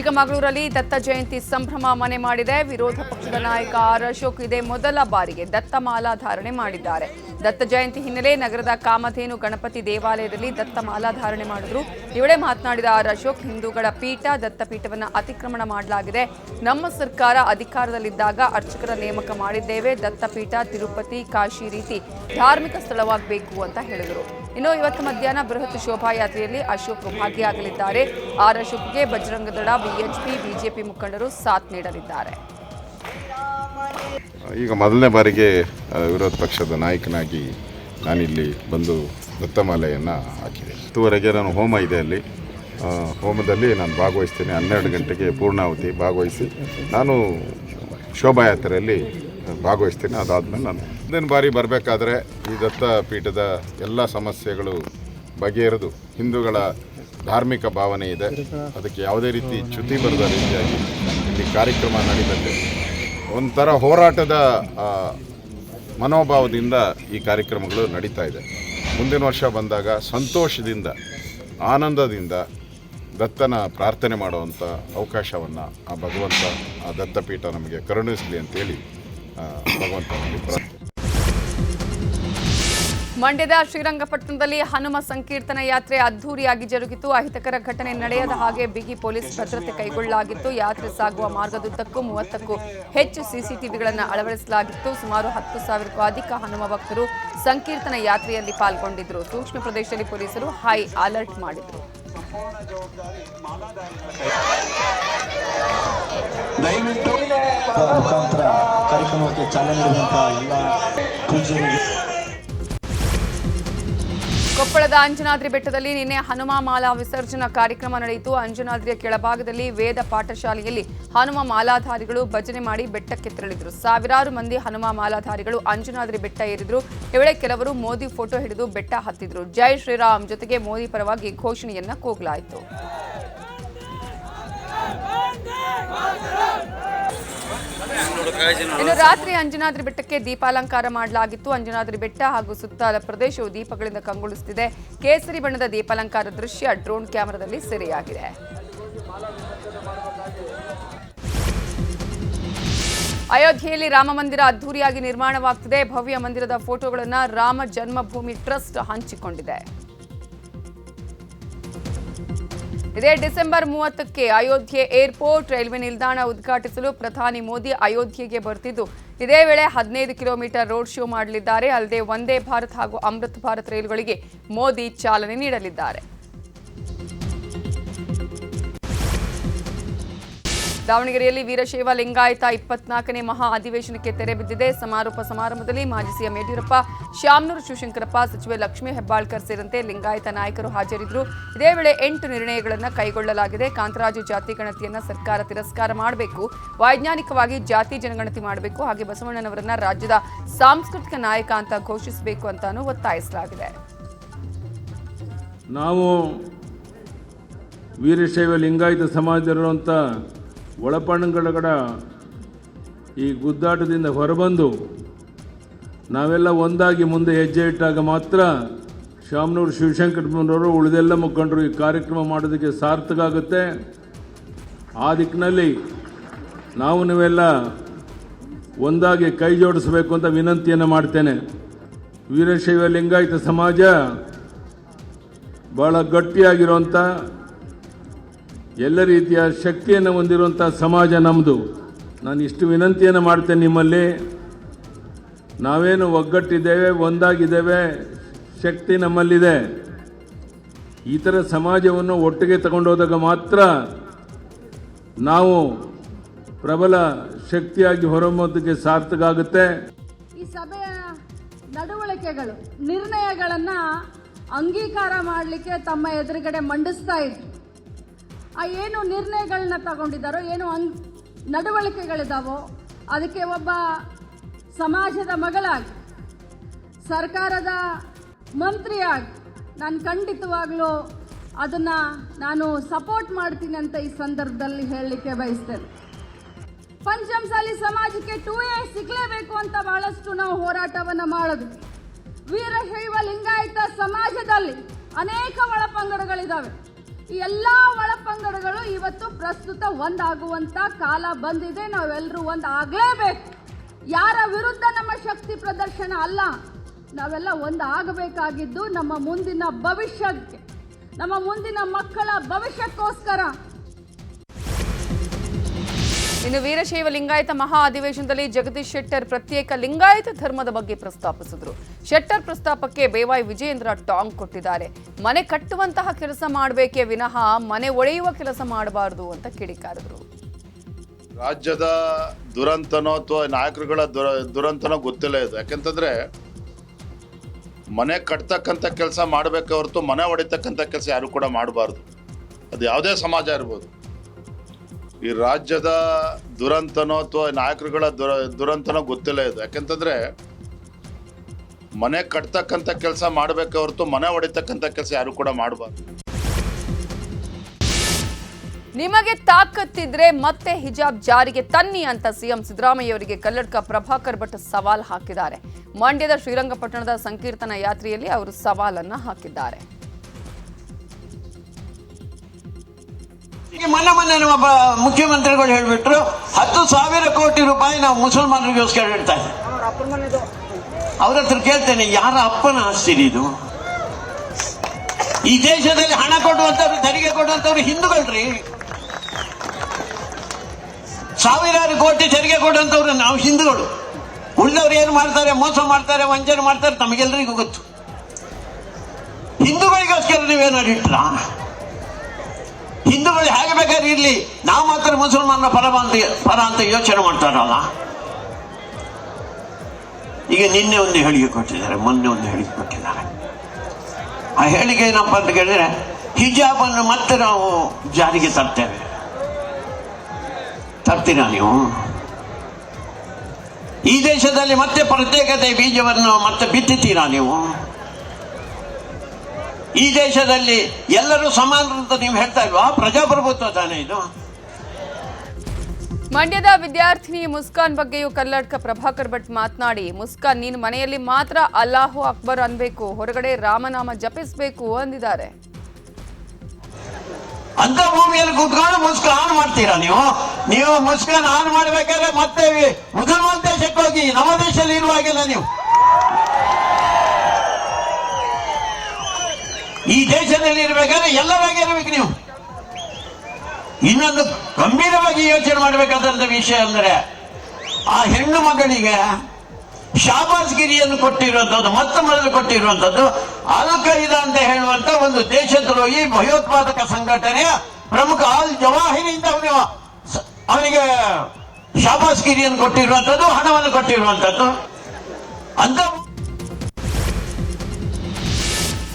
ಚಿಕ್ಕಮಗಳೂರಲ್ಲಿ ದತ್ತ ಜಯಂತಿ ಸಂಭ್ರಮ ಮನೆ ಮಾಡಿದೆ. ವಿರೋಧ ಪಕ್ಷದ ನಾಯಕ ಆರ್ ಅಶೋಕ್ ಇದೇ ಮೊದಲ ಬಾರಿಗೆ ದತ್ತಮಾಲಾ ಧಾರಣೆ ಮಾಡಿದ್ದಾರೆ. ದತ್ತ ಜಯಂತಿ ಹಿನ್ನೆಲೆ ನಗರದ ಕಾಮಧೇನು ಗಣಪತಿ ದೇವಾಲಯದಲ್ಲಿ ದತ್ತ ಮಾಲಾಧಾರಣೆ ಮಾಡಿದ್ರು. ಈ ಮಾತನಾಡಿದ ಆರ್ ಅಶೋಕ್, ಹಿಂದೂಗಳ ಪೀಠ ದತ್ತಪೀಠವನ್ನು ಅತಿಕ್ರಮಣ ಮಾಡಲಾಗಿದೆ. ನಮ್ಮ ಸರ್ಕಾರ ಅಧಿಕಾರದಲ್ಲಿದ್ದಾಗ ಅರ್ಚಕರ ನೇಮಕ ಮಾಡಿದ್ದೇವೆ. ದತ್ತಪೀಠ, ತಿರುಪತಿ, ಕಾಶಿ ರೀತಿ ಧಾರ್ಮಿಕ ಸ್ಥಳವಾಗಬೇಕು ಅಂತ ಹೇಳಿದರು. ಇನ್ನು ಇವತ್ತು ಮಧ್ಯಾಹ್ನ ಬೃಹತ್ ಶೋಭಾಯಾತ್ರೆಯಲ್ಲಿ ಅಶೋಕ್ ಭಾಗಿಯಾಗಲಿದ್ದಾರೆ. ಆರ್ ಅಶೋಕ್ಗೆ ಬಜರಂಗದಳ ಬಿಎಚ್ಪಿ, ಬಿಜೆಪಿ ಮುಖಂಡರು ಸಾಥ್ ನೀಡಲಿದ್ದಾರೆ. ಈಗ ಮೊದಲನೇ ಬಾರಿಗೆ ವಿರೋಧ ಪಕ್ಷದ ನಾಯಕನಾಗಿ ನಾನಿಲ್ಲಿ ಬಂದು ದತ್ತಮಾಲೆಯನ್ನು ಹಾಕಿದೆ. ಇದುವರೆಗೆ ನಾನು ಹೋಮ ಇದೆ ಅಲ್ಲಿ. ಹೋಮದಲ್ಲಿ ನಾನು ಭಾಗವಹಿಸ್ತೇನೆ. ಹನ್ನೆರಡು ಗಂಟೆಗೆ ಪೂರ್ಣಾವತಿ ಭಾಗವಹಿಸಿ ನಾನು ಶೋಭಾಯಾತ್ರೆಯಲ್ಲಿ ಭಾಗವಹಿಸ್ತೀನಿ. ಅದಾದಮೇಲೆ ನಾನು ಮುಂದಿನ ಬಾರಿ ಬರಬೇಕಾದ್ರೆ ಈ ದತ್ತ ಪೀಠದ ಎಲ್ಲ ಸಮಸ್ಯೆಗಳು ಬಗೆಹರಿದು ಹಿಂದೂಗಳ ಧಾರ್ಮಿಕ ಭಾವನೆ ಇದೆ. ಅದಕ್ಕೆ ಯಾವುದೇ ರೀತಿ ಚ್ಯುತಿ ಬರದ ರೀತಿಯಾಗಿ ಇಲ್ಲಿ ಕಾರ್ಯಕ್ರಮ ನಡೀತದೆ. ಒಂಥರ ಹೋರಾಟದ ಮನೋಭಾವದಿಂದ ಈ ಕಾರ್ಯಕ್ರಮಗಳು ನಡೀತಾ ಇದೆ. ಮುಂದಿನ ವರ್ಷ ಬಂದಾಗ ಸಂತೋಷದಿಂದ, ಆನಂದದಿಂದ ದತ್ತನ ಪ್ರಾರ್ಥನೆ ಮಾಡುವಂಥ ಅವಕಾಶವನ್ನು ಆ ಭಗವಂತ, ಆ ದತ್ತಪೀಠ ನಮಗೆ ಕರುಣಿಸಲಿ ಅಂತೇಳಿ ಭಗವಂತನಲ್ಲಿ ಪ್ರಾರ್ಥನೆ. ಮಂಡ್ಯದ ಶ್ರೀರಂಗಪಟ್ಟಣದಲ್ಲಿ ಹನುಮ ಸಂಕೀರ್ತನ ಯಾತ್ರೆ ಅದ್ದೂರಿಯಾಗಿ ಜರುಗಿತು. ಅಹಿತಕರ ಘಟನೆ ನಡೆಯದ ಹಾಗೆ ಬಿಗಿ ಪೊಲೀಸ್ ಭದ್ರತೆ ಕೈಗೊಳ್ಳಲಾಗಿತ್ತು. ಯಾತ್ರೆ ಸಾಗುವ ಮಾರ್ಗದುದ್ದಕ್ಕೂ ಮೂವತ್ತಕ್ಕೂ ಹೆಚ್ಚು ಸಿಸಿಟಿವಿಗಳನ್ನು ಅಳವಡಿಸಲಾಗಿತ್ತು. ಸುಮಾರು ಹತ್ತು ಸಾವಿರಕ್ಕೂ ಅಧಿಕ ಹನುಮ ಭಕ್ತರು ಸಂಕೀರ್ತನ ಯಾತ್ರೆಯಲ್ಲಿ ಪಾಲ್ಗೊಂಡಿದ್ದರು. ಸೂಕ್ಷ್ಮ ಪ್ರದೇಶದಲ್ಲಿ ಪೊಲೀಸರು ಹೈ ಅಲರ್ಟ್ ಮಾಡಿದರು. ಕಾರ್ಯಕ್ರಮಕ್ಕೆ ಚಾಲನೆ ಕೊಪ್ಪಳದ ಅಂಜನಾದ್ರಿ ಬೆಟ್ಟದಲ್ಲಿ ನಿನ್ನೆ ಹನುಮ ಮಾಲಾ ವಿಸರ್ಜನಾ ಕಾರ್ಯಕ್ರಮ ನಡೆಯಿತು. ಅಂಜನಾದ್ರಿಯ ಕೆಳಭಾಗದಲ್ಲಿ ವೇದ ಪಾಠಶಾಲೆಯಲ್ಲಿ ಹನುಮ ಮಾಲಾಧಾರಿಗಳು ಭಜನೆ ಮಾಡಿ ಬೆಟ್ಟಕ್ಕೆ ತೆರಳಿದರು. ಸಾವಿರಾರು ಮಂದಿ ಹನುಮ ಮಾಲಾಧಾರಿಗಳು ಅಂಜನಾದ್ರಿ ಬೆಟ್ಟ ಏರಿದ್ರು. ಈ ಕೆಲವರು ಮೋದಿ ಫೋಟೋ ಹಿಡಿದು ಬೆಟ್ಟ ಹತ್ತಿದ್ರು. ಜೈ ಶ್ರೀರಾಮ್ ಜೊತೆಗೆ ಮೋದಿ ಪರವಾಗಿ ಘೋಷಣೆಯನ್ನ ಕೂಗಲಾಯಿತು. ಇನ್ನು ರಾತ್ರಿ ಅಂಜನಾದ್ರಿ ಬೆಟ್ಟಕ್ಕೆ ದೀಪಾಲಂಕಾರ ಮಾಡಲಾಗಿತ್ತು. ಅಂಜನಾದ್ರಿ ಬೆಟ್ಟ ಹಾಗೂ ಸುತ್ತಲ ಪ್ರದೇಶವು ದೀಪಗಳಿಂದ ಕಂಗೊಳಿಸುತ್ತಿದೆ. ಕೇಸರಿ ಬಣ್ಣದ ದೀಪಾಲಂಕಾರ ದೃಶ್ಯ ಡ್ರೋನ್ ಕ್ಯಾಮೆರಾದಲ್ಲಿ ಸೆರೆಯಾಗಿದೆ. ಅಯೋಧ್ಯೆಯಲ್ಲಿ ರಾಮ ಮಂದಿರ ಅದ್ದೂರಿಯಾಗಿ ನಿರ್ಮಾಣವಾಗ್ತಿದೆ. ಭವ್ಯ ಮಂದಿರದ ಫೋಟೋಗಳನ್ನು ರಾಮ ಜನ್ಮಭೂಮಿ ಟ್ರಸ್ಟ್ ಹಂಚಿಕೊಂಡಿದೆ. ಇದೇ ಡಿಸೆಂಬರ್ ಮೂವತ್ತಕ್ಕೆ ಅಯೋಧ್ಯೆ ಏರ್ಪೋರ್ಟ್ ರೈಲ್ವೆ ನಿಲ್ದಾಣ ಉದ್ಘಾಟಿಸಲು ಪ್ರಧಾನಿ ಮೋದಿ ಅಯೋಧ್ಯೆಗೆ ಬರ್ತಿದ್ದು. ಇದೇ ವೇಳೆ ಹದಿನೈದು ಕಿಲೋಮೀಟರ್ ರೋಡ್ ಶೋ ಮಾಡಲಿದ್ದಾರೆ. ಅಲ್ಲದೆ ವಂದೇ ಭಾರತ್ ಹಾಗೂ ಅಮೃತ್ ಭಾರತ್ ರೈಲುಗಳಿಗೆ ಮೋದಿ ಚಾಲನೆ ನೀಡಲಿದ್ದಾರೆ. ದಾವಣಗೆರೆಯಲ್ಲಿ ವೀರಶೈವ ಲಿಂಗಾಯತ ಇಪ್ಪತ್ನಾಲ್ಕನೇ ಮಹಾ ಅಧಿವೇಶನಕ್ಕೆ ತೆರೆ ಬಿದ್ದಿದೆ. ಸಮಾರೋಪ ಸಮಾರಂಭದಲ್ಲಿ ಮಾಜಿ ಸಿಎಂ ಯಡಿಯೂರಪ್ಪ, ಶ್ಯಾಮನೂರು ಶಿವಶಂಕರಪ್ಪ, ಸಚಿವೆ ಲಕ್ಷ್ಮೀ ಹೆಬ್ಬಾಳ್ಕರ್ ಸೇರಿದಂತೆ ಲಿಂಗಾಯತ ನಾಯಕರು ಹಾಜರಿದ್ದರು. ಇದೇ ವೇಳೆ ಎಂಟು ನಿರ್ಣಯಗಳನ್ನು ಕೈಗೊಳ್ಳಲಾಗಿದೆ. ಕಾಂತರಾಜು ಜಾತಿ ಗಣತಿಯನ್ನು ಸರ್ಕಾರ ತಿರಸ್ಕಾರ ಮಾಡಬೇಕು. ವೈಜ್ಞಾನಿಕವಾಗಿ ಜಾತಿ ಜನಗಣತಿ ಮಾಡಬೇಕು. ಹಾಗೆ ಬಸವಣ್ಣನವರನ್ನ ರಾಜ್ಯದ ಸಾಂಸ್ಕೃತಿಕ ನಾಯಕ ಅಂತ ಘೋಷಿಸಬೇಕು ಅಂತಾನೂ ಒತ್ತಾಯಿಸಲಾಗಿದೆ. ನಾವು ವೀರಶೈವ ಲಿಂಗಾಯತ ಸಮಾಜದಲ್ಲಿರುವಂಥ ಒಳಪಣಗಳ ಈ ಗುದ್ದಾಟದಿಂದ ಹೊರಬಂದು ನಾವೆಲ್ಲ ಒಂದಾಗಿ ಮುಂದೆ ಹೆಜ್ಜೆ ಇಟ್ಟಾಗ ಮಾತ್ರ ಶಾಮನೂರು ಶಿವಶಂಕರಪ್ಪನವರು ಉಳಿದೆಲ್ಲ ಮುಖಂಡರು ಈ ಕಾರ್ಯಕ್ರಮ ಮಾಡೋದಕ್ಕೆ ಸಾರ್ಥಕ ಆಗುತ್ತೆ ಆ ದಿಕ್ಕಿನಲ್ಲಿ ನಾವು ನೀವೆಲ್ಲ ಒಂದಾಗಿ ಕೈ ಜೋಡಿಸಬೇಕು ಅಂತ ವಿನಂತಿಯನ್ನು ಮಾಡ್ತೇನೆ. ವೀರಶೈವ ಲಿಂಗಾಯತ ಸಮಾಜ ಬಹಳ ಗಟ್ಟಿಯಾಗಿರುವಂಥ ಎಲ್ಲ ರೀತಿಯ ಶಕ್ತಿಯನ್ನು ಹೊಂದಿರುವಂಥ ಸಮಾಜ ನಮ್ಮದು ನಾನು ಇಷ್ಟು ವಿನಂತಿಯನ್ನು ಮಾಡ್ತೇನೆ ನಿಮ್ಮಲ್ಲಿ. ನಾವೇನು ಒಗ್ಗಟ್ಟಿದ್ದೇವೆ, ಒಂದಾಗಿದ್ದೇವೆ, ಶಕ್ತಿ ನಮ್ಮಲ್ಲಿದೆ. ಈ ಥರ ಸಮಾಜವನ್ನು ಒಟ್ಟಿಗೆ ತಗೊಂಡೋದಾಗ ಮಾತ್ರ ನಾವು ಪ್ರಬಲ ಶಕ್ತಿಯಾಗಿ ಹೊರಹೊಮ್ಮೋದಕ್ಕೆ ಸಾರ್ಥಕ ಆಗುತ್ತೆ ಈ ಸಭೆಯ ನಡವಳಿಕೆಗಳು, ನಿರ್ಣಯಗಳನ್ನು ಅಂಗೀಕಾರ ಮಾಡಲಿಕ್ಕೆ ತಮ್ಮ ಎದುರುಗಡೆ ಮಂಡಿಸ್ತಾ ಇದ್ರು. ಆ ಏನು ನಿರ್ಣಯಗಳನ್ನ ತಗೊಂಡಿದ್ದಾರೋ, ಏನು ಅನ್, ನಡವಳಿಕೆಗಳಿದಾವೋ, ಅದಕ್ಕೆ ಒಬ್ಬ ಸಮಾಜದ ಮಗಳಾಗಿ, ಸರ್ಕಾರದ ಮಂತ್ರಿಯಾಗಿ ನಾನು ಖಂಡಿತವಾಗ್ಲೂ ಅದನ್ನು ನಾನು ಸಪೋರ್ಟ್ ಮಾಡ್ತೀನಿ ಅಂತ ಈ ಸಂದರ್ಭದಲ್ಲಿ ಹೇಳಲಿಕ್ಕೆ ಬಯಸ್ತೇನೆ. ಪಂಚಮಸಾಲಿ ಸಮಾಜಕ್ಕೆ ಟೂ ಎ ಸಿಗಲೇಬೇಕು ಅಂತ ಬಹಳಷ್ಟು ನಾವು ಹೋರಾಟವನ್ನು ಮಾಡೋದು. ವೀರಶೈವ ಲಿಂಗಾಯತ ಸಮಾಜದಲ್ಲಿ ಅನೇಕ ಒಳಪಂಗಡಗಳಿದ್ದಾವೆ ಈ ಎಲ್ಲ ಒಳಪಂಗಡಗಳು ಇವತ್ತು ಪ್ರಸ್ತುತ ಒಂದಾಗುವಂತ ಕಾಲ ಬಂದಿದೆ. ನಾವೆಲ್ಲರೂ ಒಂದಾಗಲೇಬೇಕು. ಯಾರ ವಿರುದ್ಧ ನಮ್ಮ ಶಕ್ತಿ ಪ್ರದರ್ಶನ ಅಲ್ಲ, ನಾವೆಲ್ಲ ಒಂದಾಗಬೇಕಾಗಿದ್ದು ನಮ್ಮ ಮುಂದಿನ ಭವಿಷ್ಯಕ್ಕೆ, ನಮ್ಮ ಮುಂದಿನ ಮಕ್ಕಳ ಭವಿಷ್ಯಕ್ಕೋಸ್ಕರ. ಇನ್ನು ವೀರಶೈವ ಲಿಂಗಾಯತ ಮಹಾ ಅಧಿವೇಶನದಲ್ಲಿ ಜಗದೀಶ್ ಶೆಟ್ಟರ್ ಪ್ರತ್ಯೇಕ ಲಿಂಗಾಯತ ಧರ್ಮದ ಬಗ್ಗೆ ಪ್ರಸ್ತಾಪಿಸಿದ್ರು. ಶೆಟ್ಟರ್ ಪ್ರಸ್ತಾಪಕ್ಕೆ ಬೇವಾಯಿ ವಿಜಯೇಂದ್ರ ಟಾಂಗ್ ಕೊಟ್ಟಿದ್ದಾರೆ. ಮನೆ ಕಟ್ಟುವಂತಹ ಕೆಲಸ ಮಾಡಬೇಕೇ ವಿನಃ ಮನೆ ಒಡೆಯುವ ಕೆಲಸ ಮಾಡಬಾರದು ಅಂತ ಕಿಡಿಕಾರಿದ್ರು. ರಾಜ್ಯದ ದುರಂತನೋ ಅಥವಾ ನಾಯಕರುಗಳ ದುರ, ದುರಂತನೋ ಗೊತ್ತಿಲ್ಲ ಇದು. ಯಾಕೆಂತಂದ್ರೆ ಮನೆ ಕಟ್ತಕ್ಕಂಥ ಕೆಲಸ ಮಾಡಬೇಕೆ ಹೊರತು ಮನೆ ಹೊಡಿತಕ್ಕಂಥ ಕೆಲಸ ಯಾರು ಕೂಡ ಮಾಡಬಾರ್ದು. ಅದು ಯಾವುದೇ ಸಮಾಜ ಇರ್ಬೋದು. ಈ ರಾಜ್ಯದ ದುರಂತನೋ ಅಥವಾ ನಾಯಕರುಗಳ ದುರ, ದುರಂತನೋ ಗೊತ್ತಿಲ್ಲ ಇದು. ಯಾಕೆಂತಂದ್ರೆ ಮನೆ ಕಟ್ತಕ್ಕಂಥ ಕೆಲಸ ಮಾಡಬೇಕು ಹೊರತು ಮನೆ ಹೊಡಿತಕ್ಕಂಥ ಕೆಲಸ ಯಾರು ಕೂಡ ಮಾಡಬಾರ್ದು. ನಿಮಗೆ ತಾಕತ್ತಿದ್ರೆ ಮತ್ತೆ ಹಿಜಾಬ್ ಜಾರಿಗೆ ತನ್ನಿ ಅಂತ ಸಿಎಂ ಸಿದ್ದರಾಮಯ್ಯ ಅವರಿಗೆ ಕಲ್ಲಡ್ಕ ಪ್ರಭಾಕರ್ ಭಟ್ ಸವಾಲ್ ಹಾಕಿದ್ದಾರೆ. ಮಂಡ್ಯದ ಶ್ರೀರಂಗಪಟ್ಟಣದ ಸಂಕೀರ್ತನ ಯಾತ್ರೆಯಲ್ಲಿ ಅವರು ಸವಾಲನ್ನ ಹಾಕಿದ್ದಾರೆ. ಮೊನ್ನೆ ಮೊನ್ನೆ ನಮ್ಮ ಮುಖ್ಯಮಂತ್ರಿಗಳು ಹೇಳ್ಬಿಟ್ರು ಹತ್ತು ಸಾವಿರ ಕೋಟಿ ರೂಪಾಯಿ ನಾವು ಮುಸಲ್ಮಾನರಿಗೋಸ್ಕರ ಇಡ್ತಾ ಇದ್ದೀವಿ ಅವ್ರ ಹತ್ರ ಕೇಳ್ತೇನೆ, ಯಾರ ಅಪ್ಪನ ಆಸ್ತಿ ಇದು? ಈ ದೇಶದಲ್ಲಿ ಹಣ ಕೊಡುವಂತವ್ರು, ತೆರಿಗೆ ಕೊಡುವಂತವ್ರು ಹಿಂದೂಗಳ್ರಿ ಸಾವಿರಾರು ಕೋಟಿ ತೆರಿಗೆ ಕೊಡುವಂತವ್ರು ನಾವು ಹಿಂದೂಗಳು. ಉಳಿದವ್ರು ಏನು ಮಾಡ್ತಾರೆ, ಮೋಸ ಮಾಡ್ತಾರೆ, ವಂಚನೆ ಮಾಡ್ತಾರೆ ತಮಗೆಲ್ಲರಿಗೂ ಗೊತ್ತು. ಹಿಂದೂಗಳಿಗೋಸ್ಕರ ನೀವೇನಾರು ಇಟ್ರಾ? ಹಿಂದೂಗಳು ಹೇಗೆ ಬೇಕಾದ್ರೆ ಇರ್ಲಿ. ನಾವು ಮಾತ್ರ ಮುಸಲ್ಮಾನರ ಪರ ಅಂತ ಪರ ಅಂತ ಯೋಚನೆ ಮಾಡ್ತಾರಲ್ಲ. ಈಗ ನಿನ್ನೆ ಒಂದು ಹೇಳಿಕೆ ಕೊಟ್ಟಿದ್ದಾರೆ, ಮೊನ್ನೆ ಒಂದು ಹೇಳಿಕೆ ಕೊಟ್ಟಿದ್ದಾರೆ. ಆ ಹೇಳಿಕೆ ಏನಪ್ಪ ಅಂತ ಕೇಳಿದ್ರೆ ಹಿಜಾಬ್ ಅನ್ನು ಮತ್ತೆ ನಾವು ಜಾರಿಗೆ ತರ್ತೇವೆ. ತರ್ತೀರಾ ನೀವು? ಈ ದೇಶದಲ್ಲಿ ಮತ್ತೆ ಪ್ರತ್ಯೇಕತೆ ಬೀಜವನ್ನು ಮತ್ತೆ ಬಿತ್ತಿತ್ತೀರಾ ನೀವು? ಈ ದೇಶದಲ್ಲಿ ಎಲ್ಲರೂ ಸಮಾನರು ಅಂತ ನೀವು ಹೇಳ್ತಾ ಇಲ್ವಾ? ಪ್ರಜಾಪ್ರಭುತ್ವ ತಾನೇ ಇದು? ಮಂಡ್ಯದ ವಿದ್ಯಾರ್ಥಿನಿ ಮುಸ್ಕಾನ್ ಬಗ್ಗೆಯೂ ಕಲ್ಲಡ್ಕ ಪ್ರಭಾಕರ್ ಭಟ್ ಮಾತನಾಡಿ ಮುಸ್ಕಾನ್ ನೀನು ಮನೆಯಲ್ಲಿ ಮಾತ್ರ ಅಲ್ಲಾಹು ಅಕ್ಬರ್ ಅನ್ಬೇಕು ಹೊರಗಡೆ ರಾಮನಾಮ ಜಪಿಸಬೇಕು ಅಂದಿದ್ದಾರೆ. ಅಂತ ಭೂಮಿಯಲ್ಲಿ ಕೂತ್ಕೊಂಡು ಮುಸ್ಕಾನ್ ಆನ್ ಮಾಡ್ತೀರಾ ನೀವು? ನೀವು ಮುಸ್ಕಾನ್ ಆನ್ ಮಾಡ್ಬೇಕಾದ್ರೆ ಮತ್ತೆ ಮುಸಲ್ಮಾನ್ ದೇಶಕ್ಕೆ ಹೋಗಿ ನಮ್ಮ ದೇಶದಲ್ಲಿ ಇರುವಾಗಿಲ್ಲ ನೀವು? ಈ ದೇಶದಲ್ಲಿ ಇರ್ಬೇಕಾದ್ರೆ ಎಲ್ಲರಾಗಿ ಇರ್ಬೇಕು ನೀವು. ಇನ್ನೊಂದು ಗಂಭೀರವಾಗಿ ಯೋಚನೆ ಮಾಡಬೇಕಾದಂಥ ವಿಷಯ ಅಂದ್ರೆ, ಆ ಹೆಣ್ಣು ಮಗಳಿಗೆ ಶಾಬಾಸ್ ಗಿರಿಯನ್ನು ಕೊಟ್ಟಿರುವಂತದ್ದು ಮೊತ್ತ ಮೊದಲು ಕೊಟ್ಟಿರುವಂತದ್ದು ಅಲ್ ಖೈದಾ ಅಂತ ಹೇಳುವಂತ ಒಂದು ದೇಶದ್ರೋಹಿ ಭಯೋತ್ಪಾದಕ ಸಂಘಟನೆಯ ಪ್ರಮುಖ ಅಲ್ ಜವಾಹಿರಿಯಿಂದ ಅವನು ಅವನಿಗೆ ಶಾಬಾಸ್ ಗಿರಿಯನ್ನು ಕೊಟ್ಟಿರುವಂತದ್ದು ಹಣವನ್ನು ಕೊಟ್ಟಿರುವಂಥದ್ದು. ಅಂತ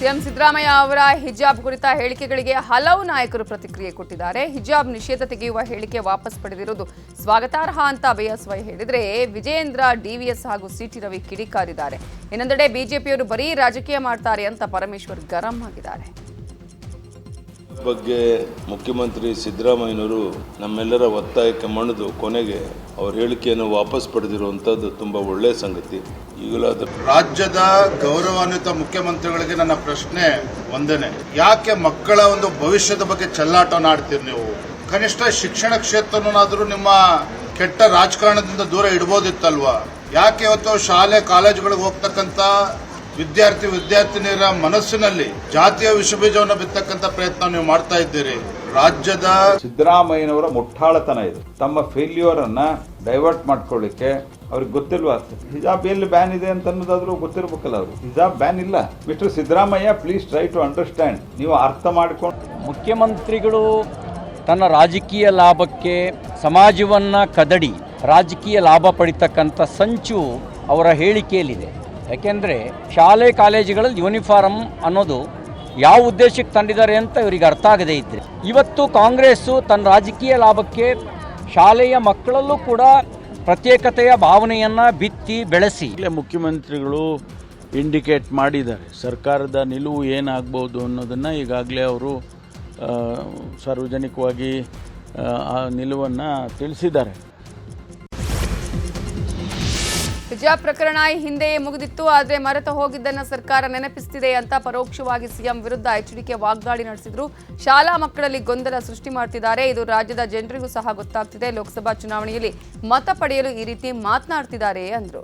ಸಿಎಂ ಸಿದ್ದರಾಮಯ್ಯ ಅವರ ಹಿಜಾಬ್ ಕುರಿತ ಹೇಳಿಕೆಗಳಿಗೆ ಹಲವು ನಾಯಕರು ಪ್ರತಿಕ್ರಿಯೆ ಕೊಟ್ಟಿದ್ದಾರೆ. ಹಿಜಾಬ್ ನಿಷೇಧ ತೆಗೆಯುವ ಹೇಳಿಕೆ ವಾಪಸ್ ಪಡೆದಿರುವುದು ಸ್ವಾಗತಾರ್ಹ ಅಂತ ಬಿಎಸ್ವೈ ಹೇಳಿದ್ರೆ ವಿಜಯೇಂದ್ರ ಡಿವಿಎಸ್ ಹಾಗೂ ಸಿಟಿ ರವಿ ಕಿಡಿಕಾರಿದ್ದಾರೆ. ಇನ್ನೊಂದೆಡೆ ಬಿಜೆಪಿಯವರು ಬರೀ ರಾಜಕೀಯ ಮಾಡ್ತಾರೆ ಅಂತ ಪರಮೇಶ್ವರ್ ಗರಂ ಆಗಿದ್ದಾರೆ. ಬಗ್ಗೆ ಮುಖ್ಯಮಂತ್ರಿ ಸಿದ್ದರಾಮಯ್ಯನವರು ನಮ್ಮೆಲ್ಲರ ಒತ್ತಾಯಕ್ಕೆ ಮಣಿದು ಕೊನೆಗೆ ಅವ್ರ ಹೇಳಿಕೆಯನ್ನು ವಾಪಸ್ ಪಡೆದಿರುವಂಥದ್ದು ತುಂಬ ಒಳ್ಳೆಯ ಸಂಗತಿ. ಈಗಲೂ ಅದು ರಾಜ್ಯದ ಗೌರವಾನ್ವಿತ ಮುಖ್ಯಮಂತ್ರಿಗಳಿಗೆ ನನ್ನ ಪ್ರಶ್ನೆ ಒಂದೇನೆ. ಯಾಕೆ ಮಕ್ಕಳ ಒಂದು ಭವಿಷ್ಯದ ಬಗ್ಗೆ ಚೆಲ್ಲಾಟ ಆಡ್ತೀರಿ ನೀವು? ಕನಿಷ್ಠ ಶಿಕ್ಷಣ ಕ್ಷೇತ್ರನಾದರೂ ನಿಮ್ಮ ಕೆಟ್ಟ ರಾಜಕಾರಣದಿಂದ ದೂರ ಇಡ್ಬೋದಿತ್ತಲ್ವಾ? ಯಾಕೆ ಇವತ್ತು ಶಾಲೆ, ಕಾಲೇಜುಗಳಿಗೆ ಹೋಗ್ತಕ್ಕಂತ ವಿದ್ಯಾರ್ಥಿ ವಿದ್ಯಾರ್ಥಿನಿಯರ ಮನಸ್ಸಿನಲ್ಲಿ ಜಾತಿಯ ವಿಷಬೀಜವನ್ನು ಬಿತ್ತಕ್ಕಂತ ಪ್ರಯತ್ನ ನೀವು ಮಾಡ್ತಾ ಇದ್ದೀರಿ. ರಾಜ್ಯದ ಸಿದ್ದರಾಮಯ್ಯನವರ ಮುಟ್ಟಾಳತನ ಇದು. ತಮ್ಮ ಫೇಲ್ಯೂರ್ ಅನ್ನ ಡೈವರ್ಟ್ ಮಾಡ್ಕೊಳ್ಳಿಕ್ಕೆ ಅವ್ರಿಗೆ ಗೊತ್ತಿಲ್ವಾ ಹಿಜಾಬ್ ಎಲ್ಲಿ ಬ್ಯಾನ್ ಇದೆ ಅಂತ ಅನ್ನೋದಾದ್ರೂ ಗೊತ್ತಿರ್ಬೇಕಲ್ಲ ಅವರು ಹಿಜಾಬ್ ಬ್ಯಾನ್ ಇಲ್ಲ. Mister Siddaramaiah please try to understand ನೀವು ಅರ್ಥ ಮಾಡಿಕೊಂಡು ಮುಖ್ಯಮಂತ್ರಿಗಳು ತನ್ನ ರಾಜಕೀಯ ಲಾಭಕ್ಕೆ ಸಮಾಜವನ್ನು ಕದಡಿ ರಾಜಕೀಯ ಲಾಭ ಪಡಿತಕ್ಕಂಥ ಸಂಚು ಅವರ ಹೇಳಿಕೆಯಲ್ಲಿದೆ. ಯಾಕೆಂದರೆ ಶಾಲೆ ಕಾಲೇಜುಗಳಲ್ಲಿ ಯೂನಿಫಾರ್ಮ್ ಅನ್ನೋದು ಯಾವ ಉದ್ದೇಶಕ್ಕೆ ತಂದಿದ್ದಾರೆ ಅಂತ ಇವರಿಗೆ ಅರ್ಥ ಆಗದೇ ಇದ್ದರೆ ಇವತ್ತು ಕಾಂಗ್ರೆಸ್ಸು ತನ್ನ ರಾಜಕೀಯ ಲಾಭಕ್ಕೆ ಶಾಲೆಯ ಮಕ್ಕಳಲ್ಲೂ ಕೂಡ ಪ್ರತ್ಯೇಕತೆಯ ಭಾವನೆಯನ್ನು ಬಿತ್ತಿ ಬೆಳೆಸಿ. ಮುಖ್ಯಮಂತ್ರಿಗಳು ಇಂಡಿಕೇಟ್ ಮಾಡಿದ್ದಾರೆ. ಸರ್ಕಾರದ ನಿಲುವು ಏನಾಗ್ಬೋದು ಅನ್ನೋದನ್ನು ಈಗಾಗಲೇ ಅವರು ಸಾರ್ವಜನಿಕವಾಗಿ ಆ ನಿಲುವನ್ನು ತಿಳಿಸಿದ್ದಾರೆ. ಹಿಜಾಬ್ ಪ್ರಕರಣ ಹಿಂದೆಯೇ ಮುಗಿದಿತ್ತು, ಆದರೆ ಮರೆತು ಹೋಗಿದ್ದನ್ನು ಸರ್ಕಾರ ನೆನಪಿಸುತ್ತಿದೆ ಅಂತ ಪರೋಕ್ಷವಾಗಿ ಸಿಎಂ ವಿರುದ್ಧ ಎಚ್ಡಿಕೆ ವಾಗ್ದಾಳಿ ನಡೆಸಿದ್ರು. ಶಾಲಾ ಮಕ್ಕಳಲ್ಲಿ ಗೊಂದಲ ಸೃಷ್ಟಿ ಮಾಡ್ತಿದ್ದಾರೆ. ಇದು ರಾಜ್ಯದ ಜನರಿಗೂ ಸಹ ಗೊತ್ತಾಗ್ತಿದೆ. ಲೋಕಸಭಾ ಚುನಾವಣೆಯಲ್ಲಿ ಮತ ಪಡೆಯಲು ಈ ರೀತಿ ಮಾತನಾಡ್ತಿದ್ದಾರೆ ಅಂದ್ರು.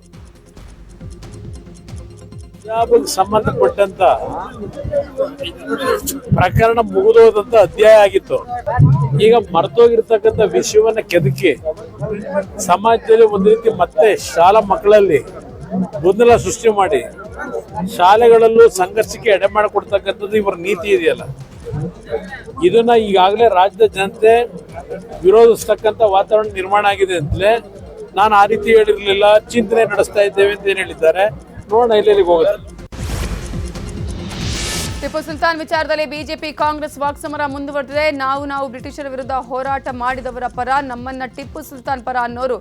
ಹಿಜಾಬ್ಗೆ ಸಂಬಂಧಪಟ್ಟಂತ ಪ್ರಕರಣ ಮುಗಿದೋದಂತ ಅಧ್ಯಾಯ ಆಗಿತ್ತು. ಈಗ ಮರೆತೋಗಿರ್ತಕ್ಕಂಥ ವಿಷಯವನ್ನ ಕೆದಕಿ ಸಮಾಜದಲ್ಲಿ ಒಂದು ರೀತಿ ಮತ್ತೆ ಶಾಲಾ ಮಕ್ಕಳಲ್ಲಿ ಗೊಂದಲ ಸೃಷ್ಟಿ ಮಾಡಿ ಶಾಲೆಗಳಲ್ಲೂ ಸಂಘರ್ಷಕ್ಕೆ ಎಡೆ ಮಾಡಿಕೊಡ್ತಕ್ಕಂಥದ್ದು ಇವರ ನೀತಿ ಇದೆಯಲ್ಲ. ಇದನ್ನ ಈಗಾಗಲೇ ರಾಜ್ಯದ ಜನತೆ ವಿರೋಧಿಸ್ತಕ್ಕಂಥ ವಾತಾವರಣ ನಿರ್ಮಾಣ ಆಗಿದೆ ಅಂತಲೇ ನಾನು ಆ ರೀತಿ ಹೇಳಿರಲಿಲ್ಲ, ಚಿಂತನೆ ನಡೆಸ್ತಾ ಇದ್ದೇವೆ ಅಂತ ಏನು ಹೇಳಿದ್ದಾರೆ. ನೋಡೋಣ ಹೋಗುತ್ತೆ. ಟಿಪ್ಪು ಸುಲ್ತಾನ್ ವಿಚಾರದಲ್ಲಿ ಬಿಜೆಪಿ ಕಾಂಗ್ರೆಸ್ ವಾಕ್ಸಮರ ಮುಂದುವರೆದಿದೆ. ನಾವು ನಾವು ಬ್ರಿಟಿಷರ ವಿರುದ್ಧ ಹೋರಾಟ ಮಾಡಿದವರ ಪರ, ನಮ್ಮನ್ನ ಟಿಪ್ಪು ಸುಲ್ತಾನ್ ಪರ ಅನ್ನೋರು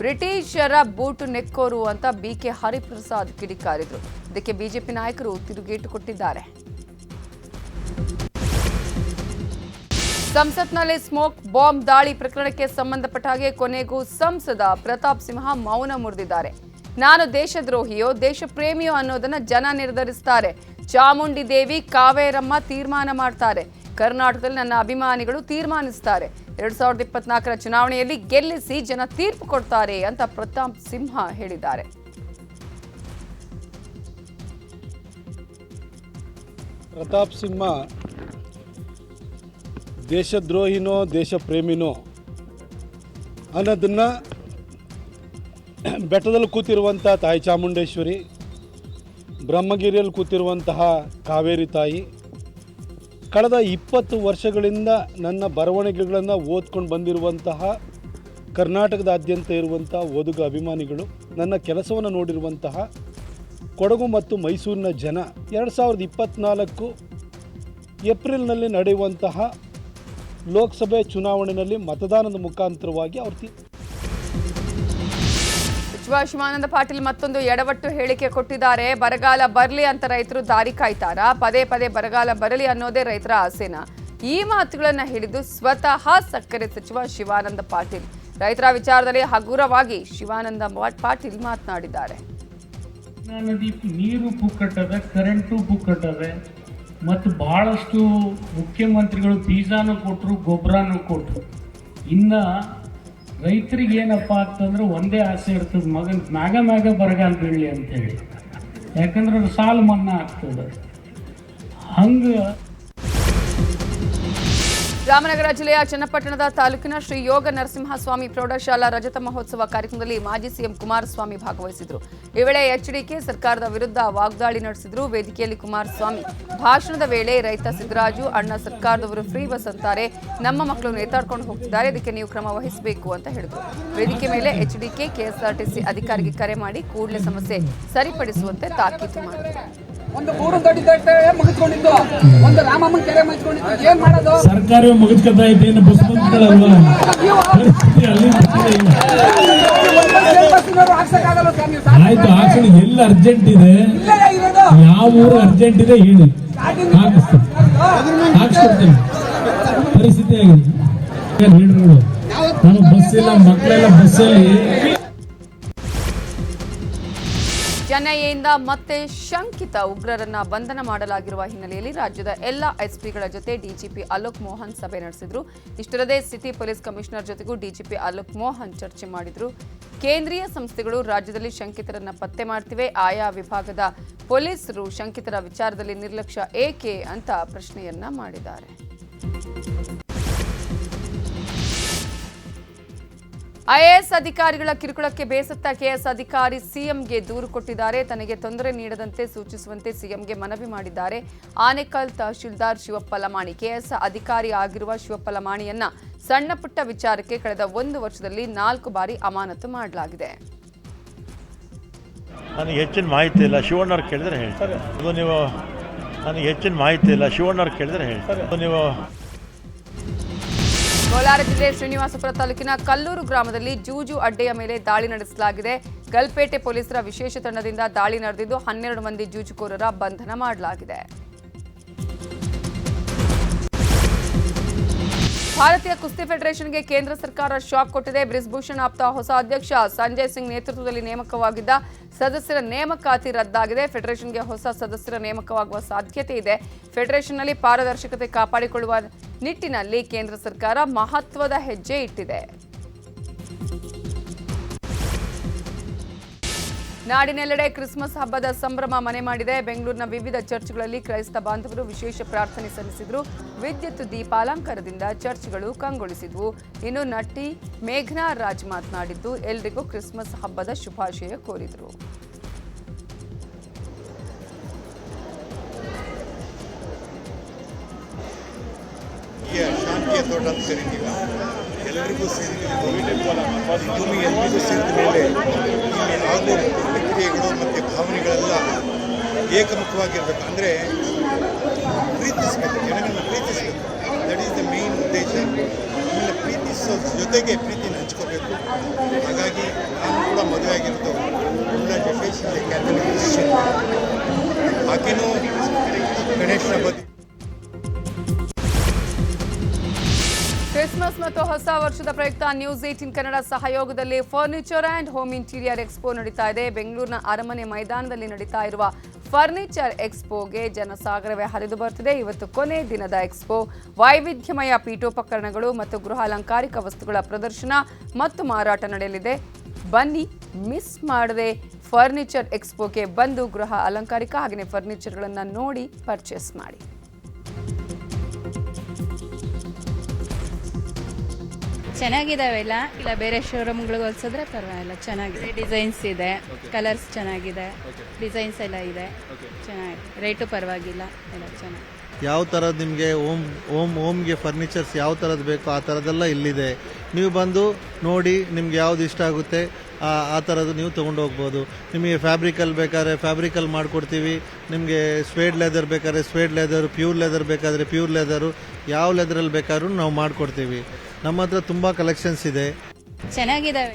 ಬ್ರಿಟಿಷರ ಬೂಟು ನೆಕ್ಕೋರು ಅಂತ ಬಿಕೆ ಹರಿಪ್ರಸಾದ್ ಕಿಡಿಕಾರಿದ್ರು. ಇದಕ್ಕೆ ಬಿಜೆಪಿ ನಾಯಕರು ತಿರುಗೇಟು ಕೊಟ್ಟಿದ್ದಾರೆ. ಸಂಸತ್ನಲ್ಲಿ ಸ್ಮೋಕ್ ಬಾಂಬ್ ದಾಳಿ ಪ್ರಕರಣಕ್ಕೆ ಸಂಬಂಧಪಟ್ಟ ಹಾಗೆ ಕೊನೆಗೂ ಸಂಸದ ಪ್ರತಾಪ್ ಸಿಂಹ ಮೌನ ಮುರಿದಿದ್ದಾರೆ. ನಾನು ದೇಶದ್ರೋಹಿಯೋ ದೇಶ ಪ್ರೇಮಿಯೋ ಅನ್ನೋದನ್ನ ಜನ ನಿರ್ಧರಿಸ್ತಾರೆ. ಚಾಮುಂಡಿ ದೇವಿ ಕಾವೇರಮ್ಮ ತೀರ್ಮಾನ ಮಾಡ್ತಾರೆ. ಕರ್ನಾಟಕದಲ್ಲಿ ನನ್ನ ಅಭಿಮಾನಿಗಳು ತೀರ್ಮಾನಿಸ್ತಾರೆ. ಎರಡ್ ಸಾವಿರದ ಇಪ್ಪತ್ನಾಲ್ಕರ ಚುನಾವಣೆಯಲ್ಲಿ ಗೆಲ್ಲಿಸಿ ಜನ ತೀರ್ಪು ಕೊಡ್ತಾರೆ ಅಂತ ಪ್ರತಾಪ್ ಸಿಂಹ ಹೇಳಿದ್ದಾರೆ. ಪ್ರತಾಪ್ ಸಿಂಹ, ದೇಶದ್ರೋಹಿನೋ ದೇಶ ಪ್ರೇಮಿನೋ ಅನ್ನೋದನ್ನು ಬೆಟ್ಟದಲ್ಲಿ ಕೂತಿರುವಂಥ ತಾಯಿ ಚಾಮುಂಡೇಶ್ವರಿ, ಬ್ರಹ್ಮಗಿರಿಯಲ್ಲಿ ಕೂತಿರುವಂತಹ ಕಾವೇರಿ ತಾಯಿ, ಕಳೆದ ಇಪ್ಪತ್ತು ವರ್ಷಗಳಿಂದ ನನ್ನ ಬರವಣಿಗೆಗಳನ್ನು ಓದ್ಕೊಂಡು ಬಂದಿರುವಂತಹ ಕರ್ನಾಟಕದಾದ್ಯಂತ ಇರುವಂಥ ಓದುಗ ಅಭಿಮಾನಿಗಳು, ನನ್ನ ಕೆಲಸವನ್ನು ನೋಡಿರುವಂತಹ ಕೊಡಗು ಮತ್ತು ಮೈಸೂರಿನ ಜನ ಎರಡು ಸಾವಿರದ ಇಪ್ಪತ್ತ್ನಾಲ್ಕು ಏಪ್ರಿಲ್ನಲ್ಲಿ ನಡೆಯುವಂತಹ ಲೋಕಸಭೆ ಚುನಾವಣೆಯಲ್ಲಿ ಮತದಾನದ ಮುಖಾಂತರವಾಗಿ ಅವ್ರು ಶಿವಾನಂದ ಪಾಟೀಲ್ ಮತ್ತೊಂದು ಎಡವಟ್ಟು ಹೇಳಿಕೆ ಕೊಟ್ಟಿದ್ದಾರೆ. ಬರಗಾಲ ಬರಲಿ ಅಂತ ರೈತರು ದಾರಿ ಕಾಯ್ತಾರಾ. ಪದೇ ಪದೇ ಬರಗಾಲ ಬರಲಿ ಅನ್ನೋದೇ ರೈತರ ಆಸೆನಾ? ಈ ಮಾತುಗಳನ್ನ ಹಿಡಿದು ಸ್ವತಃ ಸಕ್ಕರೆ ಸಚಿವ ಶಿವಾನಂದ ಪಾಟೀಲ್. ರೈತರ ವಿಚಾರದಲ್ಲಿ ಹಗುರವಾಗಿ ಶಿವಾನಂದ ಪಾಟೀಲ್ ಮಾತನಾಡಿದ್ದಾರೆ. ನೀರು ಪುಕ್ಕಟ್ಟದ ಕರೆಂಟು ಪುಕ್ಕಟ್ಟದೆ ಮತ್ತು ಬಹಳಷ್ಟು ಮುಖ್ಯಮಂತ್ರಿಗಳು ಬೀಜಾನು ಕೊಟ್ಟರು ಗೊಬ್ಬರನೂ ಕೊಟ್ಟರು ಇನ್ನು ರೈತರಿಗೆ ಏನಪ್ಪ ಅಂತಂದ್ರೆ ಒಂದೇ ಆಸೆ ಇರ್ತದೆ, ಮಗನ, ಮ್ಯಾಗ ಮ್ಯಾಗ ಬರಗಾಲ ಬೀಳಲಿ ಅಂತೇಳಿ ಯಾಕಂದ್ರೆ ಸಾಲ ಮನ್ನಾ ಆಗ್ತದೆ. ಹಂಗೆ ರಾಮನಗರ ಜಿಲ್ಲೆಯ ಚನ್ನಪಟ್ಟಣದ ತಾಲೂಕಿನ ಶ್ರೀ ಯೋಗ ನರಸಿಂಹಸ್ವಾಮಿ ಪ್ರೌಢಶಾಲಾ ರಜತ ಮಹೋತ್ಸವ ಕಾರ್ಯಕ್ರಮದಲ್ಲಿ ಮಾಜಿ ಸಿಎಂ ಕುಮಾರಸ್ವಾಮಿ ಭಾಗವಹಿಸಿದರು. ಈ ವೇಳೆ ಎಚ್ಡಿಕೆ ಸರ್ಕಾರದ ವಿರುದ್ಧ ವಾಗ್ದಾಳಿ ನಡೆಸಿದರು ವೇದಿಕೆಯಲ್ಲಿ ಕುಮಾರಸ್ವಾಮಿ. ಭಾಷಣದ ವೇಳೆ ರೈತ ಸಿದ್ದರಾಜು, ಅಣ್ಣ ಸರ್ಕಾರದವರು ಫ್ರೀ ಬಸ್ ಅಂತಾರೆ, ನಮ್ಮ ಮಕ್ಕಳು ನೇತಾಡ್ಕೊಂಡು ಹೋಗ್ತಿದ್ದಾರೆ, ಇದಕ್ಕೆ ನೀವು ಕ್ರಮ ವಹಿಸಬೇಕು ಅಂತ ಹೇಳಿದರು. ವೇದಿಕೆ ಮೇಲೆ ಎಚ್ಡಿಕೆ, ಕೆಎಸ್ಆರ್ಟಿಸಿ ಅಧಿಕಾರಿಗೆ ಕರೆ ಮಾಡಿ ಕೂಡಲೇ ಸಮಸ್ಯೆ ಸರಿಪಡಿಸುವಂತೆ ತಾಕೀತು ಮಾಡಿದ್ರು. ಒಂದು ಗೂಡು ದೊಡ್ಡ ಮುಗಿಸ್ಕೊಂಡಿದ್ದು. ಒಂದು ರಾಮಮ್ಮನ ಕೆರೆ ಮುಗಿಸ್ಕೊಂಡಿದ್ದು. ಏನ್ ಮಾಡೋದು? ಸರ್ಕಾರ ಮುಗಿಸ್ಕೊತಾ ಇದ್ದೇನೆ ಬಸ್ ಬಂದ್ಗಳಲ್ವಾ ಆಯ್ತು ಹಾಕ್ಸೋಣ. ಎಲ್ಲಿ ಅರ್ಜೆಂಟ್ ಇದೆ? ಯಾವ ಊರು ಅರ್ಜೆಂಟ್ ಇದೆ ಹೇಳಿ. ಹಾಕಿಸ್ತೀನಿ ಹಾಕ್ಸ್ಕೊಡ್ತೀನಿ. ಪರಿಸ್ಥಿತಿ ಆಗಿದೆ ನಮಗೆ ಬಸ್ ಇಲ್ಲ ಮಕ್ಕಳೆಲ್ಲ ಬಸ್ಸಲ್ಲಿ ಚೆನ್ನೈಯಿಂದ ಮತ್ತೆ ಶಂಕಿತ ಉಗ್ರರನ್ನ ಬಂಧನ ಮಾಡಲಾಗಿರುವ ಹಿನ್ನೆಲೆಯಲ್ಲಿ ರಾಜ್ಯದ ಎಲ್ಲ ಎಸ್ಪಿಗಳ ಜೊತೆ ಡಿಜಿಪಿ ಅಲೋಕ್ ಮೋಹನ್ ಸಭೆ ನಡೆಸಿದ್ರು. ಇಷ್ಟರದೇ ಸಿಟಿ ಪೊಲೀಸ್ ಕಮಿಷನರ್ ಜೊತೆಗೂ ಡಿಜಿಪಿ ಅಲೋಕ್ ಮೋಹನ್ ಚರ್ಚೆ ಮಾಡಿದ್ರು. ಕೇಂದ್ರೀಯ ಸಂಸ್ಥೆಗಳು ರಾಜ್ಯದಲ್ಲಿ ಶಂಕಿತರನ್ನ ಪತ್ತೆ ಮಾಡ್ತಿವೆ. ಆಯಾ ವಿಭಾಗದ ಪೊಲೀಸರು ಶಂಕಿತರ ವಿಚಾರದಲ್ಲಿ ನಿರ್ಲಕ್ಷ್ಯ ಏಕೆ ಅಂತ ಪ್ರಶ್ನೆಯನ್ನ ಮಾಡಿದ್ದಾರೆ. ಐಎಎಸ್ ಅಧಿಕಾರಿಗಳ ಕಿರುಕುಳಕ್ಕೆ ಬೇಸತ್ತ ಕೆಎಸ್ ಅಧಿಕಾರಿ ಸಿಎಂಗೆ ದೂರು ಕೊಟ್ಟಿದ್ದಾರೆ. ತನಗೆ ತೊಂದರೆ ನೀಡದಂತೆ ಸೂಚಿಸುವಂತೆ ಸಿಎಂಗೆ ಮನವಿ ಮಾಡಿದ್ದಾರೆ. ಆನೇಕಲ್ ತಹಶೀಲ್ದಾರ್ ಶಿವಪ್ಪ ಲಮಾಣಿ. ಕೆಎಸ್ ಅಧಿಕಾರಿ ಆಗಿರುವ ಶಿವಪ್ಪ ಲಮಾಣಿಯನ್ನ ಸಣ್ಣ ಪುಟ್ಟ ವಿಚಾರಕ್ಕೆ ಕಳೆದ ಒಂದು ವರ್ಷದಲ್ಲಿ ನಾಲ್ಕು ಬಾರಿ ಅಮಾನತು ಮಾಡಲಾಗಿದೆ. ನನಗೆ ಹೆಚ್ಚಿನ ಮಾಹಿತಿ ಇಲ್ಲ. ಶಿವಣ್ಣವ್ರು ಕೇಳಿದ್ರೆ ಹೇಳ್ತಾರೆ ನೀವು, ನನಗೆ ಹೆಚ್ಚಿನ ಮಾಹಿತಿ ಇಲ್ಲ. ಶಿವಣ್ಣವ್ರು ಕೇಳಿದ್ರೆ ಹೇಳ್ತಾರೆ ನೀವು ಕೋಲಾರ ಜಿಲ್ಲೆ ಶ್ರೀನಿವಾಸಪುರ ತಾಲೂಕಿನ ಕಲ್ಲೂರು ಗ್ರಾಮದಲ್ಲಿ ಜೂಜು ಅಡ್ಡೆಯ ಮೇಲೆ ದಾಳಿ ನಡೆಸಲಾಗಿದೆ. ಗಲ್ಪೇಟೆ ಪೊಲೀಸರ ವಿಶೇಷ ತಂಡದಿಂದ ದಾಳಿ ನಡೆದಿದ್ದು ಹನ್ನೆರಡು ಮಂದಿ ಜೂಜುಕೋರರ ಬಂಧನ ಮಾಡಲಾಗಿದೆ. ಭಾರತೀಯ ಕುಸ್ತಿ ಫೆಡರೇಷನ್ಗೆ ಕೇಂದ್ರ ಸರ್ಕಾರ ಶಾಕ್ ಕೊಟ್ಟಿದೆ. ಬ್ರಿಸ್ಭೂಷಣ್ ಆಪ್ತ ಹೊಸ ಅಧ್ಯಕ್ಷ ಸಂಜಯ್ ಸಿಂಗ್ ನೇತೃತ್ವದಲ್ಲಿ ನೇಮಕವಾಗಿದ್ದ ಸದಸ್ಯರ ನೇಮಕಾತಿ ರದ್ದಾಗಿದೆ. ಫೆಡರೇಷನ್ಗೆ ಹೊಸ ಸದಸ್ಯರ ನೇಮಕವಾಗುವ ಸಾಧ್ಯತೆ ಇದೆ. ಫೆಡರೇಷನ್ನಲ್ಲಿ ಪಾರದರ್ಶಕತೆ ಕಾಪಾಡಿಕೊಳ್ಳುವ ನಿಟ್ಟಿನಲ್ಲಿ ಕೇಂದ್ರ ಸರ್ಕಾರ ಮಹತ್ವದ ಹೆಜ್ಜೆ ಇಟ್ಟಿದೆ. ನಾಡಿನೆಲ್ಲೆಡೆ ಕ್ರಿಸ್ಮಸ್ ಹಬ್ಬದ ಸಂಭ್ರಮ ಮನೆ ಮಾಡಿದೆ. ಬೆಂಗಳೂರಿನ ವಿವಿಧ ಚರ್ಚ್ಗಳಲ್ಲಿ ಕ್ರೈಸ್ತ ಬಾಂಧವರು ವಿಶೇಷ ಪ್ರಾರ್ಥನೆ ಸಲ್ಲಿಸಿದ್ರು. ವಿದ್ಯುತ್ ದೀಪಾಲಂಕಾರದಿಂದ ಚರ್ಚ್ಗಳು ಕಂಗೊಳಿಸಿದ್ವು. ಇನ್ನು ನಟಿ ಮೇಘನಾ ರಾಜ್ ಮಾತನಾಡಿದ್ದು, ಎಲ್ರಿಗೂ ಕ್ರಿಸ್ಮಸ್ ಹಬ್ಬದ ಶುಭಾಶಯ ಕೋರಿದರು. ಶಾಂತಿಯ ತೋಟ ಅಂತ ಕರಿತೀವಿ ಎಲ್ಲರಿಗೂ ಸೇರಿ ಭೂಮಿ ಎಲ್ಲರಿಗೂ ಸೇರಿದ ಮೇಲೆ ಇಲ್ಲಿ ಆಗುವ ಪ್ರಕ್ರಿಯೆಗಳು ಮತ್ತು ಭಾವನೆಗಳೆಲ್ಲ ಏಕಮುಖವಾಗಿರ್ಬೇಕು. ಅಂದರೆ ಪ್ರೀತಿಸಬೇಕು, ಜನಗಳನ್ನ ಪ್ರೀತಿಸಬೇಕು. ದಟ್ ಈಸ್ ದ ಮೇನ್ ಉದ್ದೇಶ. ಆಮೇಲೆ ಪ್ರೀತಿಸೋ ಜೊತೆಗೆ ಪ್ರೀತಿನ ಹಂಚ್ಕೋಬೇಕು. ಹಾಗಾಗಿ ನಾನು ಕೂಡ ಮದುವೆ ಆಗಿರೋದು ಕ್ಯಾಥಲಿಕ್ ಕ್ರಿಶ್ಚಿಯನ್ ಆಕೆನೂ ಗಣೇಶನ ಬಗ್ಗೆ ಕ್ರಿಸ್ಮಸ್ ಮತ್ತು ಹೊಸ ವರ್ಷದ ಪ್ರಯುಕ್ತ ನ್ಯೂಸ್ ಏಟಿನ್ ಕನ್ನಡ ಸಹಯೋಗದಲ್ಲಿ furniture and home interior expo ನಡೀತಾ ಇದೆ. ಬೆಂಗಳೂರಿನ ಅರಮನೆ ಮೈದಾನದಲ್ಲಿ ನಡೀತಾ ಇರುವ ಫರ್ನಿಚರ್ ಎಕ್ಸ್ಪೋಗೆ ಜನಸಾಗರವೇ ಹರಿದು ಬರ್ತಿದೆ ಇವತ್ತು ಕೊನೆ ದಿನದ ಎಕ್ಸ್ಪೋ. ವೈವಿಧ್ಯಮಯ ಪೀಠೋಪಕರಣಗಳು ಮತ್ತು ಗೃಹ ಅಲಂಕಾರಿಕ ವಸ್ತುಗಳ ಪ್ರದರ್ಶನ ಮತ್ತು ಮಾರಾಟ ನಡೆಯಲಿದೆ. ಬನ್ನಿ ಮಿಸ್ ಮಾಡದೆ ಫರ್ನಿಚರ್ ಎಕ್ಸ್ಪೋಗೆ ಬಂದು ಗೃಹ ಅಲಂಕಾರಿಕ ಹಾಗೆಯೇ ಫರ್ನಿಚರ್ಗಳನ್ನು ನೋಡಿ ಪರ್ಚೇಸ್ ಮಾಡಿ. ಚೆನ್ನಾಗಿದಾವೆಲ್ಲ? ಇಲ್ಲ ಬೇರೆ ಶೋರೂಮ್ಗಳಿಗೆ ಹೋಲಿಸಿದ್ರೆ ಪರವಾಗಿಲ್ಲ. ಚೆನ್ನಾಗಿದೆ. ಡಿಸೈನ್ಸ್ ಇದೆ. ಕಲರ್ಸ್ ಚೆನ್ನಾಗಿದೆ. ಡಿಸೈನ್ಸ್ ಎಲ್ಲ ಇದೆ. ಚೆನ್ನಾಗಿದೆ. ರೇಟು ಪರವಾಗಿಲ್ಲ. ಎಲ್ಲ ಚೆನ್ನಾಗಿ ಯಾವ ಥರದ್ದು ನಿಮಗೆ ಓಮ್ ಓಮ್ ಓಮ್ಗೆ ಫರ್ನಿಚರ್ಸ್ ಯಾವ ಥರದ್ದು ಬೇಕೋ ಆ ಥರದ್ದೆಲ್ಲ ಇಲ್ಲಿದೆ. ನೀವು ಬಂದು ನೋಡಿ ನಿಮ್ಗೆ ಯಾವ್ದು ಇಷ್ಟ ಆಗುತ್ತೆ ಆ ಆ ಥರದ್ದು ನೀವು ತೊಗೊಂಡು ಹೋಗ್ಬೋದು. ನಿಮಗೆ ಫ್ಯಾಬ್ರಿಕಲ್ ಬೇಕಾದ್ರೆ ಫ್ಯಾಬ್ರಿಕಲ್ ಮಾಡಿಕೊಡ್ತೀವಿ. ನಿಮಗೆ ಸ್ವೇಡ್ ಲೆದರ್ ಬೇಕಾದ್ರೆ ಸ್ವೇಡ್ ಲೆದರ್ ಪ್ಯೂರ್ ಲೆದರ್ ಬೇಕಾದರೆ ಪ್ಯೂರ್ ಲೆದರು ಯಾವ ಲೆದರಲ್ಲಿ ಬೇಕಾದ್ರೂ ನಾವು ಮಾಡಿಕೊಡ್ತೀವಿ. ನಮ್ಮ ಹತ್ರ ತುಂಬ ಕಲೆಕ್ಷನ್ಸ್ ಇದೆ. ಚೆನ್ನಾಗಿದಾವೆ